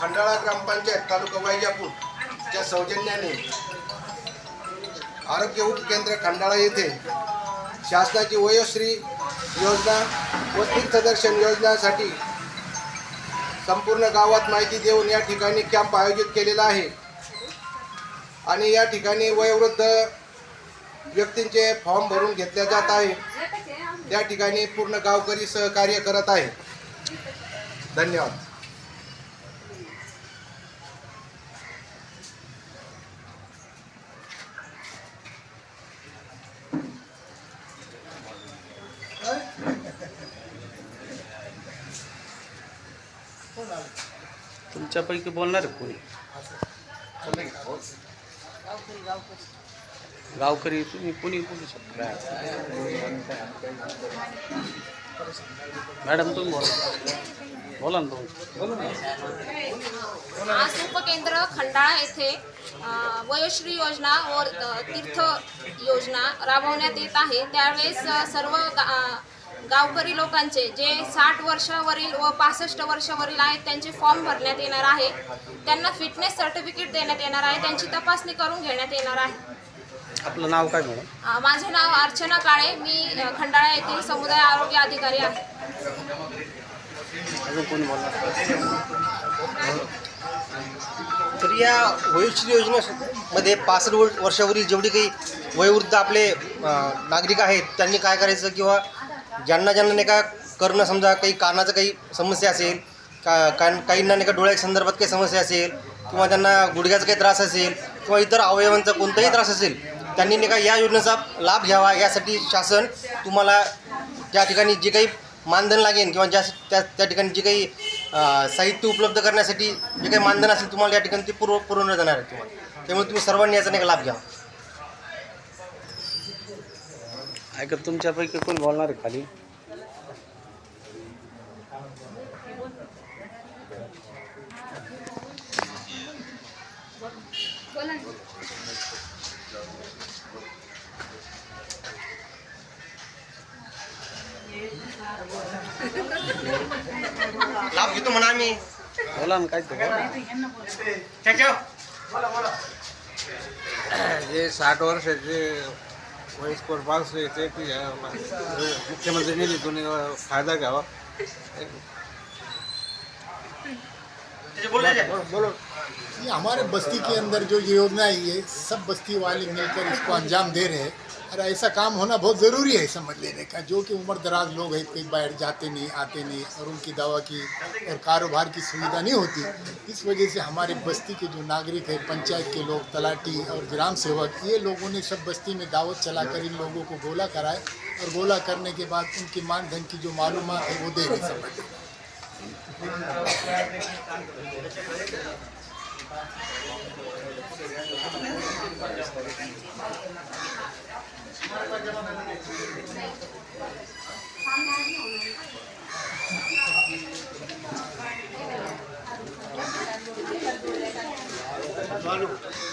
खंडाळा ग्रामपंचायत तालुका वैजापूर च्या सौजन्याने आरोग्य उपकेंद्र खंडाळा येथे शासनाची वयोश्री योजना व तीर्थदर्शन योजनासाठी संपूर्ण गावात माहिती देऊन या ठिकाणी कॅम्प आयोजित केलेला आहे. आणि या ठिकाणी वयोवृद्ध व्यक्तींचे फॉर्म भरून घेतले जात आहे. त्या ठिकाणी पूर्ण गावकरी सहकार्य करत आहे. धन्यवाद. तुमच्यापैकी बोलणार आहे कोणी गावकरी तुम्ही कोणी बोलू शकता मॅडम तुम्ही बोला। बोला ना तुम्ही आज उपकेंद्र खंडाळा येथे वयोश्री योजना अ, तीर्थ योजना राबवण्यात येत आहे. त्यावेळेस सर्व गावकरी लोकांचे जे साठ वर्षावरील व पासष्ट वर्षावरील आहेत त्यांचे फॉर्म भरण्यात येणार आहे. त्यांना फिटनेस सर्टिफिकेट देण्यात येणार आहे. त्यांची तपासणी करून घेण्यात येणार आहे. आपलं नाव काय मॅडम? अ, माझे नाव अर्चना काळे. मी खंडाळा येथील समुदाय आरोग्य अधिकारी आहे. अजून कोणी बोलणार? तर या वयोश्री योजनेमध्ये पासष्ट वर- वर्षावरील जेवढी काही वयोवृद्ध आपले नागरिक आहेत त्यांनी काय करायचं किंवा ज्यांना ज्यांना नाही का करणं समजा काही कानाचं काही समस्या असेल का कान काहींना नाही का डोळ्याच्या संदर्भात काही समस्या असेल किंवा त्यांना गुडघ्याचा काही त्रास असेल किंवा इतर अवयवांचा कोणताही त्रास असेल त्यांनी नाही का या योजनेचा लाभ घ्यावा. यासाठी शासन तुम्हाला त्या ठिकाणी जे काही मानधन लागेल किंवा ज्या त्या त्या ठिकाणी जे काही साहित्य उपलब्ध करण्यासाठी जे काही मानधन असेल तुम्हाला या ठिकाणी ते पुरव पुरवलं जाणार आहे तुम्हाला. त्यामुळे तुम्ही सर्वांनी याचा नाही का लाभ घ्यावा. ऐका तुमच्यापैकी कोणी बोलणार आहे खाली? लाभ घेतो म्हणा आम्ही. बोला ना काय ते बोला त्याच्या जे साठ वर्षाचे वयस्कर माणसं आहे ते की या मुख्यमंत्री निधीतून फायदा घ्यावा बोल ये हमारे बस्ती के अंदर जो ये योजना है ये सब बस्ती वाले मिलकर इसको अंजाम दे रहे हैं। और ऐसा काम होना बहुत ज़रूरी है समझ लेने का। जो कि उम्र दराज लोग हैं, कई बैठ जाते नहीं, आते नहीं, और उनकी दवा की और कारोबार की सुविधा नहीं होती। इस वजह से हमारे बस्ती के जो नागरिक हैं, पंचायत के लोग, तलाटी और ग्राम सेवक, ये लोगों ने सब बस्ती में दावत चलाकर इन लोगों को गोला कराए और गोला करने के बाद उनकी मानधन की जो मालूम है, वो दे रहे समझ लेना। Salud.